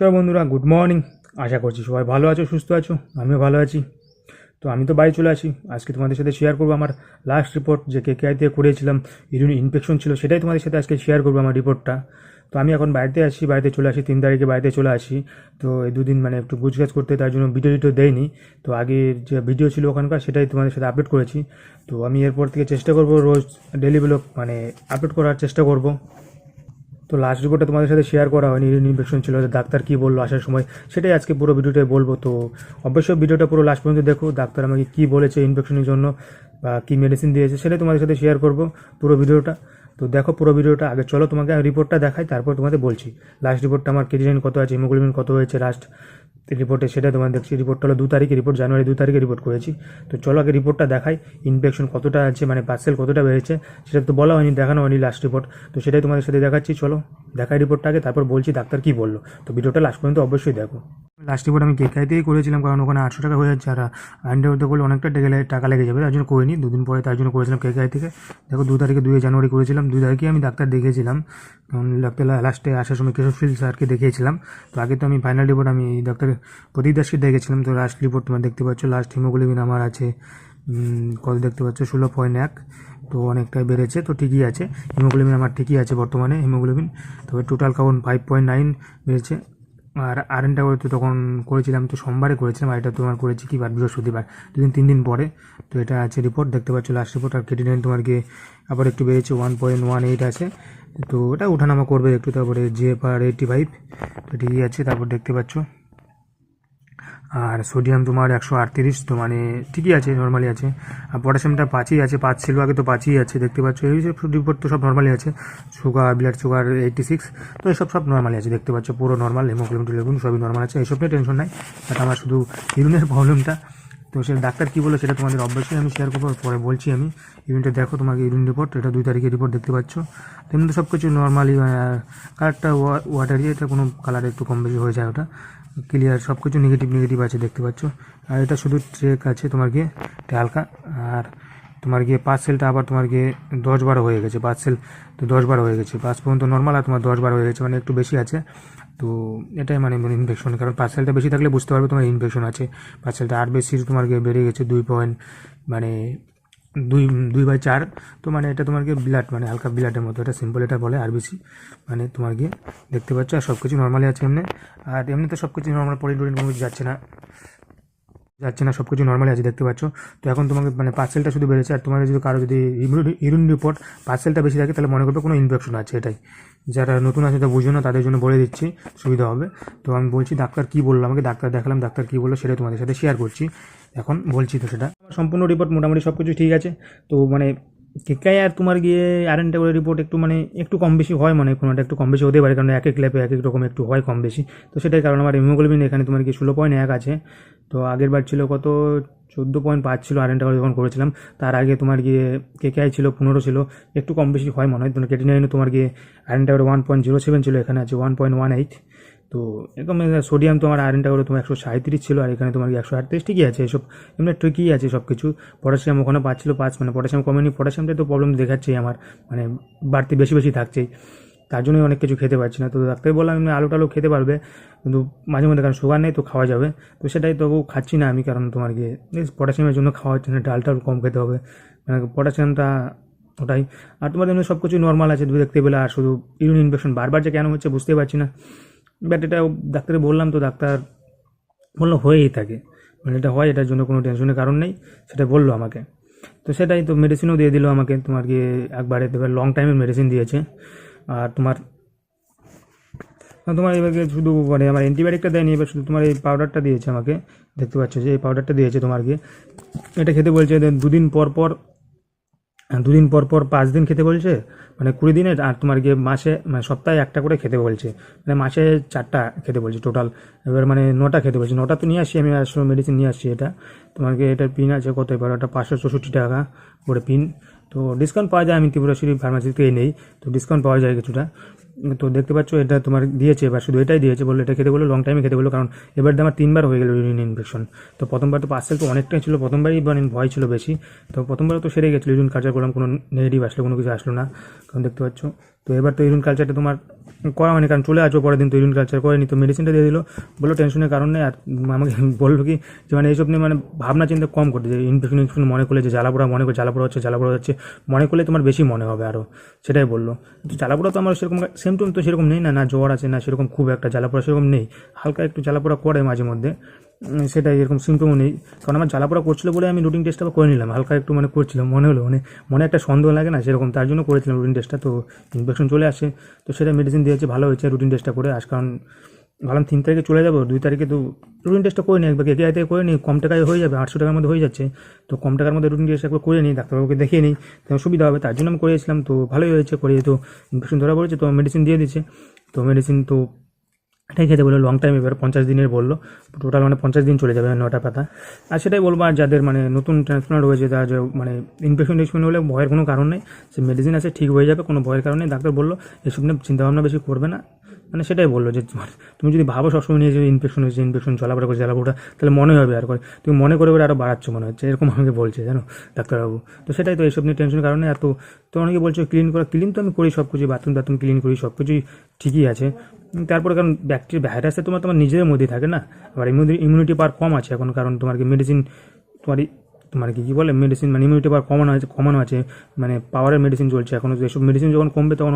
নমস্কার বন্ধুরা good morning আশা করছি সবাই ভালো আছো, সুস্থ আছো? আমিও ভালো আছি। তো আমি তো বাড়ি চলে আসি আজকে তোমাদের সাথে শেয়ার করব আমার লাস্ট রিপোর্ট যে কে দিয়ে করেছিলাম, ইউরিন ইনফেকশন ছিল, সেটাই তোমাদের সাথে আজকে শেয়ার করব আমার রিপোর্টটা তো আমি এখন বাড়িতে আসি বাড়িতে চলে আসি, তিন তারিখে বাড়িতে চলে আসি। তো এই দুদিন মানে একটু গুছগাছ করতে, তার জন্য ভিডিও টিডিও দেয়নি তো আগের যে ভিডিও ছিল ওখানকার, সেটাই তোমাদের সাথে আপলোড করেছি। তো আমি এরপর থেকে চেষ্টা করব রোজ ডেলি ব্লগ মানে আপলোড করার চেষ্টা করব। তো লাস্ট রিপোর্টটা তোমাদের সাথে শেয়ার করা হয়নি ইনফেকশন ছিল ডাক্তার কী বলল, আসার সময়, সেটাই আজকে পুরো ভিডিওটাই বলব। তো অবশ্যই ভিডিওটা পুরো লাস্ট পর্যন্ত দেখো, ডাক্তার আমাকে কী বলেছে ইনফেকশনের জন্য, বা কী মেডিসিন দিয়েছে, সেটাই তোমাদের সাথে শেয়ার করব পুরো ভিডিওটা তো দেখো পুরো ভিডিওটা আগে চলো তোমাকে রিপোর্টটা দেখাই, তারপর তোমাদের বলছি। লাস্ট রিপোর্টটা আমার কেজিএন কত আছে হিমোগ্লোবিন কত হয়েছে লাস্ট রিপোর্টে সেটা তোমার দেখছি রিপোর্টটা হলো দু তারিখে রিপোর্ট জানুয়ারি দু তারিখে রিপোর্ট করেছি। তো চলো আগে রিপোর্টটা দেখাই ইনফেকশন কতটা আছে মানে পার্সেল কতটা বেড়েছে, সেটা তো বলা হয়নি, দেখানো হয়নি লাস্ট রিপোর্ট তো সেটাই তোমাদের সাথে দেখাচ্ছি, চলো দেখাই রিপোর্টটা আগে, তারপর বলছি ডাক্তার কী বলল। তো ভিডিওটা লাস্ট পর্যন্ত অবশ্যই দেখো। লাস্ট রিপোর্ট আমি কেকাইতেই করেছিলাম, কারণ ওখানে আটশো টাকা হয়ে যাচ্ছে, আর আইনটা করলে অনেকটা টেকে টাকা লেগে যাবে, তার জন্য করিনি, দুদিন পরে তার জন্য করেছিলাম কেকাই থেকে। দেখো, দু তারিখে দুই জানুয়ারি করেছিলাম দুই তারিখে আমি ডাক্তার দেখিয়েছিলাম, কারণ ডাক্তার লাস্টে আসার সময় কেশব কেশবশীল স্যারকে দেখিয়েছিলাম, তো আগে তো আমি ফাইনাল রিপোর্ট আমি ডাক্তার প্রদীপ দাসকে দেখেছিলাম তো লাস্ট রিপোর্ট তোমার দেখতে পাচ্ছ লাস্ট হিমোগ্লোবিন আমার আছে কত দেখতে পাচ্ছ, ষোলো পয়েন্ট এক, তো অনেকটাই বেড়েছে, তো ঠিকই আছে হিমোগ্লোবিন আমার ঠিকই আছে বর্তমানে হিমোগ্লোবিন তবে total count five point nine বেড়েছে। আর আরেনটা করে তো তখন করেছিলাম, তো সোমবারে করেছিলাম, আর এটা তোমার করেছি কি বার? বৃহস্পতিবার। দুদিন, তিন দিন পরে। তো এটা আছে রিপোর্ট দেখতে পাচ্ছ লাস্ট রিপোর্ট আর কেটি নেন তোমার গিয়ে আবার একটু বেড়েছে ওয়ান পয়েন্ট ওয়ান এইট আছে। তো ওটা ওঠানামা করবে একটু, তারপরে জে পার এইটটি ফাইভ তো ঠিকই আছে, তারপর দেখতে পাচ্ছ। আর সোডিয়াম তোমার একশো আটত্রিশ, তো মানে ঠিকই আছে নর্মালি আছে। আর পটাশিয়ামটা পাঁচই আছে, পাঁচ ছিল আগে তো পাঁচই আছে, দেখতে পাচ্ছ? এই সব রিপোর্ট তো সব নর্মালি আছে। Sugar blood sugar eighty six তো এসব সব নর্মালি আছে, দেখতে পাচ্ছ? পুরো নর্মাল হেমোগ্লোবিন টেলিগ্লোবিন সবই নর্মাল আছে এইসব নিয়ে টেনশন নাই। বাট আমার শুধু ইউরিনের প্রবলেমটা তো সে ডাক্তার কী বলে সেটা তোমাদের অবশ্যই আমি শেয়ার করব, পরে বলছি আমি। ইউরিনটা দেখো তোমাকে ইউরিন রিপোর্ট এটা দুই তারিখের রিপোর্ট দেখতে পাচ্ছ। তেমনি তো সব কিছু নর্মালি কালারটা ওয়াটারি এটা কোনো কালার একটু কম বেশি হয়ে যায় ওটা। ক্লিয়ার সব কিছু নেগেটিভ নেগেটিভ আছে, দেখতে পাচ্ছ। আর এটা শুধু ট্রেক আছে তোমার গিয়ে এটা হালকা, আর তোমার গিয়ে পাঁচ সেলটা আবার তোমার গিয়ে দশ বারো হয়ে গেছে পাঁচ সেল তো দশ বারো হয়ে গেছে। পাঁচ পর্যন্ত নর্মাল আর তোমার দশ বারো হয়ে গেছে মানে একটু বেশি আছে। তো এটাই মানে ইনফেকশন কারণ পার্সেলটা বেশি থাকলে বুঝতে পারবে তোমার ইনফেকশন আছে। পার্সেলটা আর বেশি তোমার গিয়ে বেড়ে গেছে দুই পয়েন্ট মানে দুই দুই বাই চার। তো মানে এটা তোমার গিয়ে ব্লাড মানে হালকা ব্লাডের মতো। এটা সিম্পল এটা বলে আর বেশি মানে তোমার গিয়ে দেখতে পাচ্ছ। আর সব কিছু নর্মালি আছে এমনি। আর এমনিতে সব কিছু নর্মাল পলিন টলিন কোনো কিছু যাচ্ছে না। যাচ্ছে না সব কিছু নর্মালি আছে, দেখতে পাচ্ছ। তো এখন তোমাকে মানে পার্সেলটা শুধু বেড়েছে। আর তোমাদের যদি কারও যদি ইউরিন রিপোর্ট পার্সেলটা বেশি থাকে, তাহলে মনে করবে কোনো ইনফেকশন আছে এটাই। যারা নতুন আছে তা বুঝো না, তাদের জন্য বলে দিচ্ছি, সুবিধা হবে। তো আমি বলছি, ডাক্তার কী বলল? আমাকে ডাক্তার দেখালাম, ডাক্তার কী বলল, সেটা তোমাদের সাথে শেয়ার করছি। এখন বলছি তো সেটা। সম্পূর্ণ রিপোর্ট মোটামুটি সব কিছু ঠিক আছে। তো মানে কেকাই আর তোমার গিয়ে আরেনটা করে রিপোর্ট একটু মানে একটু কম বেশি হয় মানে কোনোটা একটু কম বেশি হতে পারে, কারণ এক এক ল্যাপে এক এক রকম একটু হয় কম বেশি। তো সেটাই কারণ আমার হিমোগ্লোবিন এখানে তোমার কি ষোলো পয়েন্ট এক আছে। তো আগের বার ছিল কত? চোদ্দ পয়েন্ট পাঁচ ছিল আরেনটা করে যখন করেছিলাম, তার আগে তোমার গিয়ে কেকেআই ছিল পনেরো ছিল, একটু কম বেশি হয় মনে হয়। তোমার কেটে নাইনে তোমার গিয়ে আরেনটা করে ওয়ান পয়েন্ট জিরো সেভেন ছিল, এখানে আছে ওয়ান পয়েন্ট ওয়ান এইট তো এরকম সোডিয়াম তোমার আয়রনটা করে তোমার একশো সাঁত্রিশ ছিল, আর এখানে তোমার একশো আটত্রিশ ঠিকই আছে, এসব এমনি ঠিকই আছে সব কিছু পটাশিয়াম ওখানে পাচ্ছিল পাঁচ মানে পটাশিয়াম কমেনি পটাশিয়ামটা তো প্রবলেম দেখাচ্ছেই আমার মানে বাড়তি বেশি বেশি থাকছেই। তার জন্যই অনেক কিছু খেতে পারছি না। তো ডাক্তার বললাম, এমনি আলু টালু খেতে পারবে, কিন্তু মাঝে মধ্যে কারণ সুগার নেই তো খাওয়া যাবে। তো সেটাই তবু খাচ্ছি না আমি, কারণ তোমার গিয়ে পটাশিয়ামের জন্য খাওয়া হচ্ছে না ডাল টাল কম খেতে হবে। মানে পটাশিয়ামটা ওটাই। আর তোমার জন্য সব কিছু নর্মাল আছে দেখতে পেলে, আর শুধু ইউরিন ইনফেকশন বারবার যে কেন হচ্ছে বুঝতে পারছি না। বাট এটা ডাক্তারে বললাম তো, ডাক্তার বলল হয়েই থাকে। মানে এটা হয়, এটার জন্য কোনো টেনশনের কারণ নেই, সেটা বলল আমাকে। তো সেটাই তো মেডিসিনও দিয়ে দিল আমাকে, তোমার কি একবারে এবার লং টাইমের মেডিসিন দিয়েছে। আর তোমার তোমার এবারে শুধু মানে আমার অ্যান্টিবায়োটিকটা দেয়নি, এবার শুধু তোমার এই পাউডারটা দিয়েছে আমাকে। দেখতে পাচ্ছ যে এই পাউডারটা দিয়েছে তোমার গিয়ে। এটা খেতে বলছে দুদিন পর পর দুদিন পর পর পাঁচ দিন খেতে বলছে মানে কুড়ি দিনের আর তোমার গিয়ে মাসে মানে সপ্তাহে একটা করে খেতে বলছে। মানে মাসে চারটা খেতে বলছে টোটাল এবার মানে নটা খেতে বলছে। নটা তো নিয়ে আসি আমি আসলে মেডিসিন নিয়ে আসছি এটা। তোমাকে এটার পিন আছে কত এবার? ওটা পাঁচশো চৌষট্টি টাকা করে পিন তো ডিসকাউন্ট পাওয়া যায়, আমি ত্রিপুরাশুরি ফার্মাসি ফার্মাসিতে নেই। তো ডিসকাউন্ট পাওয়া যায় কিছুটা। তো দেখতে পাচ্ছ এটা তোমার দিয়েছে, এবার শুধু এটাই দিয়েছে বলল, এটা খেতে বলল লং টাইমে খেতে বলল, কারণ এবার আমার তিনবার হয়ে গেলো ইউরিন ইনফেকশন তো প্রথমবার তো পার্সেল তো অনেকটাই ছিল, প্রথমবারই মানে ভয় ছিল বেশি। তো প্রথমবার তো সেরে গেছিল ইউরিন কালচার করলাম, কোনো নেগেটিভ আসলো, কোনো কিছু আসলো না। কারণ দেখতে পাচ্ছ, তো এবার তো ইউরিন কালচারটা তোমার করা হয়নি, কারণ চলে আসব পরের দিন তো ইউরিন কালচার করেনি। তো মেডিসিনটা দিয়ে দিলো, বলল টেনশনের কারণে আর আমাকে বলল কি যে মানে এইসব নিয়ে মানে ভাবনা চিন্তা কম করতে, যে ইনফেকশন ইনফেকশন মনে করলে, যে জ্বালাপোড়া মনে করে জ্বালাপোড়া হচ্ছে জ্বালাপোড়া হচ্ছে, মনে করলে তোমার বেশি মনে হবে আরও সেটাই বলল। তো জ্বালাপোড়া তো আমার সেরকম সেম টুম তো সেরকম নেই, না না, জ্বর আছে, না, সেরকম খুব একটা জ্বালাপোড়া সেরকম নেই। হালকা একটু জ্বালাপোড়া করে মাঝে মধ্যে। সেটাই এরকম সিমটমও নেই। কারণ আমার জ্বালাপোড়া করছিল বলে আমি রুটিন টেস্টটা করে নিলাম। হালকা একটু মানে করছিলাম, মনে হলো মানে মনে একটা সন্দেহ লাগে না সেরকম, তার জন্য করেছিলাম রুটিন টেস্টটা তো ইনফেকশন চলে আসে। তো সেটা মেডিসিন দিয়েছে, ভালো হয়েছে রুটিন টেস্টটা করে। আজ কারণ ভাবলাম তিন তারিখে চলে যাব, দুই তারিখে তো রুটিন টেস্টটা করে নিই, একবার কে থেকে করে নিই, কম টাকায় হয়ে যাবে, আটশো টাকার মধ্যে হয়ে যাচ্ছে। তো কম টাকার মধ্যে রুটিন টেস্ট একবার করে নিই, ডাক্তারবাবুকে দেখিয়ে নিই তো সুবিধা হবে। তার জন্য আমি করেছিলাম তো ভালোই হয়েছে, করে তো ইনফেকশন ধরা পড়েছে, তো মেডিসিন দিয়ে দিচ্ছে। তো মেডিসিন তো এটাই খেতে বলল লং টাইম এবার পঞ্চাশ দিনের বলল টোটাল মানে পঞ্চাশ দিন চলে যাবে নটা পাতা। আর সেটাই বলব, আর যাদের মানে নতুন ট্রান্সপ্লান্ট হয়েছে, তার মানে ইনফেকশন টিনফেকশন হলে ভয়ের কোনো কারণ নেই, সে মেডিসিন আছে, ঠিক হয়ে যাবে, কোনো ভয়ের কারণে ডাক্তার বলল, এসব নিয়ে চিন্তাভাবনা বেশি করবে না। মানে সেটাই বলল যে তুমি যদি ভাবো সবসময় নিয়ে যে ইনফেকশন হয়েছে ইনফেকশন চলাফেরা করছে জ্বালাপোড়া তাহলে মনে হবে আর করে। তুমি মনে করে আরও বাড়াচ্ছ মনে হচ্ছে, এরকম আমাকে বলছে, জানো ডাক্তারবাবু। তো সেটাই তো এইসব নিয়ে টেনশনের কারণে এত, তো অনেকে বলছে ক্লিন করা ক্লিন তো আমি করি সব কিছু বাথরুম টাথরুম ক্লিন করি সব কিছুই ঠিকই আছে। তারপরে কারণ ব্যাকটেরিয়া ভাইরাসে তোমার তোমার নিজেদের মধ্যেই থাকে না। আবার ইমিউনিটি পাওয়ার কম আছে এখন, কারণ তোমার কি মেডিসিন তোমার তোমার কি, কী বলে মেডিসিন মানে ইমিউনিটি পাওয়ার কমানো আছে কমানো আছে মানে পাওয়ারের মেডিসিন চলছে এখন। এসব মেডিসিন যখন কমবে তখন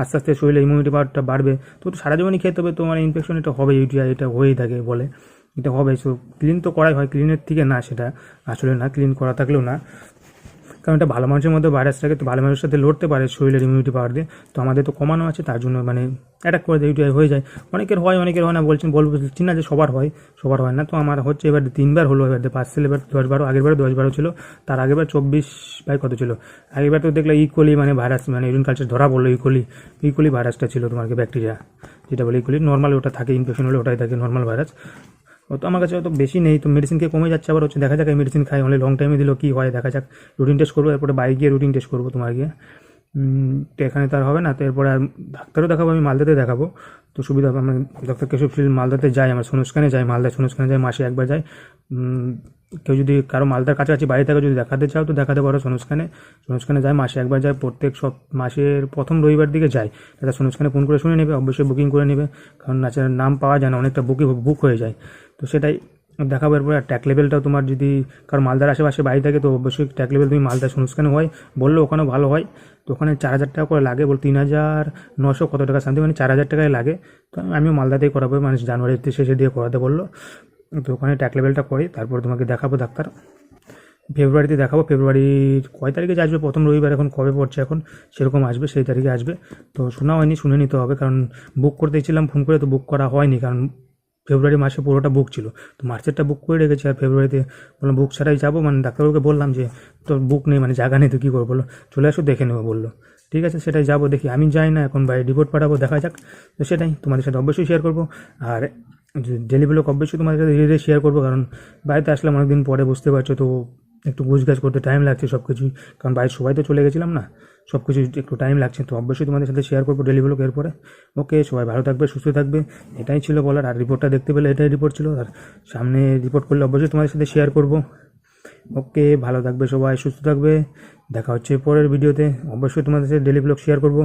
আস্তে আস্তে শরীরে ইমিউনিটি পাওয়ারটা বাড়বে। তো তো সারা জীবনই খেতে হবে তোমার ইনফেকশন এটা হবে ইউটিআই এটা হয়েই থাকে বলে। এটা হবে সো ক্লিন তো করাই হয় ক্লিনের থেকে না সেটা আসলে না ক্লিন করা থাকলেও না। কারণ এটা ভালো মানুষের মধ্যে ভাইরাস থাকে, তো ভালো মানুষের সাথে লড়তে পারে শরীরের ইমিউনিটি পাওয়ার দিয়ে। তো আমাদের তো কমানো আছে, তার জন্য মানে অ্যাটাক করে দেয় হয়ে যায়। অনেকের হয় অনেকের হয় না, বলছেন, বলব বলছি না যে সবার হয় সবার হয় না। তো আমার হচ্ছে এবার তিনবার হলো, এবার পার্সেল এবার দশ বারো আগের বারো দশ বারো ছিল, তার আগের চব্বিশ বাই কত ছিল? আগেরবার তো দেখলে ইকুয়ালি মানে ভাইরাস মানে ইউরিন কালচার ধরা পড়ল ইকুয়ালি ইকুয়ালি ভাইরাসটা ছিল তোমার ব্যাকটেরিয়া যেটা বলে ইকুয়ালি নর্মাল ওটা থাকে ইনফেকশন হলে ওটাই থাকে নর্মাল ভাইরাস ও তো আমার কাছে অত বেশি নেই, তো মেডিসিন খেয়ে কমে যাচ্ছে। আবার হচ্ছে দেখা যাক এই মেডিসিন খাই হলে লং টাইমে দিল কী হয়, দেখা যাক। রুটিন টেস্ট করব, এরপরে বাইরে গিয়ে রুটিন টেস্ট করব তোমার গিয়ে। তো এখানে তো আর হবে না, তো এরপরে আর ডাক্তারও দেখাবো, আমি মালদাতে দেখাবো। তো সুবিধা হবে, আমার ডক্টর কেশব শীল মালদাতে যাই আমার সোনুস্কানে যাই মালদা সোনুস্কানে যাই মাসে একবার যাই কেউ যদি কারও মালদার কাছাকাছি বাড়ি থাকে, যদি দেখাতে চাও, তো দেখাতে পারো সোনুস্কানে সোনুস্কানে যায়, মাসে একবার যায়, প্রত্যেক সব মাসের প্রথম রবিবার দিকে যায়। তারা সোনুস্কানে ফোন করে শুনে নেবে, অবশ্যই বুকিং করে নেবে। কারণ নাচের নাম পাওয়া যায় না, অনেকটা বুকিং বুক হয়ে যায়। তো সেটাই দেখাবো। এরপরে আর ট্যাক লেভেলটাও তোমার যদি কারও মালদার আশেপাশে বাড়ি থাকে, তো অবশ্যই ট্যাক লেভেল তুমি মালদা শুনুসখানে হয়? বললে ওখানেও ভালো হয়। তো ওখানে চার হাজার টাকা করে লাগে বল, তিন হাজার নশো কত টাকা সামথিং মানে চার হাজার টাকায় লাগে। তো আমিও মালদাতেই করাবো মানে জানুয়ারিতে শেষে দিয়ে করাতে বলল। তো ওখানে ট্যাক লেভেলটা করে, তারপর তোমাকে দেখাবো ডাক্তার। ফেব্রুয়ারিতে দেখাবো ফেব্রুয়ারির কয় তারিখে যে আসবে? প্রথম রবিবার এখন কবে পড়ছে এখন? সেরকম আসবে, সেই তারিখে আসবে। তো শোনা হয়নি, শুনে নিতে হবে, কারণ বুক করতেছিলাম ফোন করে তো বুক করা হয়নি, কারণ ফেব্রুয়ারি মাসে পুরোটা বুক ছিল। তো মার্চেরটা বুক করে রেখেছি আর ফেব্রুয়ারিতে বললাম বুক ছাড়াই যাব? মানে ডাক্তারবাবুকে বললাম যে, তোর বুক নেই মানে জায়গা নেই, তো কী করব? বলো চলে আসো, দেখে নেব, বলল। ঠিক আছে, সেটাই যাব, দেখি। আমি যাই না, এখন বাইরে রিপোর্ট পাঠাবো, দেখা যাক। তো সেটাই তোমাদের সাথে অবশ্যই শেয়ার করব। আর ডেলি ব্লগ অবশ্যই তোমাদের সাথে ধীরে ধীরে শেয়ার করব, কারণ বাড়িতে আসলাম অনেকদিন পরে, বুঝতে পারছ তো একটু গুছগাছ করতে টাইম লাগছে সব কিছুই কারণ বাড়ির সবাই তো চলে গেছিলাম না সব কিছু একটু টাইম লাগছে। তো অবশ্যই তোমাদের সাথে শেয়ার করব ডেলি ব্লগ এরপরে। ওকে সবাই ভালো থাকবে, সুস্থ থাকবে। এটাই ছিল বলার। আর রিপোর্টটা দেখতে পেলে এটাই রিপোর্ট ছিল। আর সামনে রিপোর্ট করলে অবশ্যই তোমাদের সাথে শেয়ার করব। ওকে ভালো থাকবে সবাই, সুস্থ থাকবে। দেখা হচ্ছে পরের ভিডিওতে অবশ্যই তোমাদের সাথে ডেলি ব্লগ শেয়ার করব।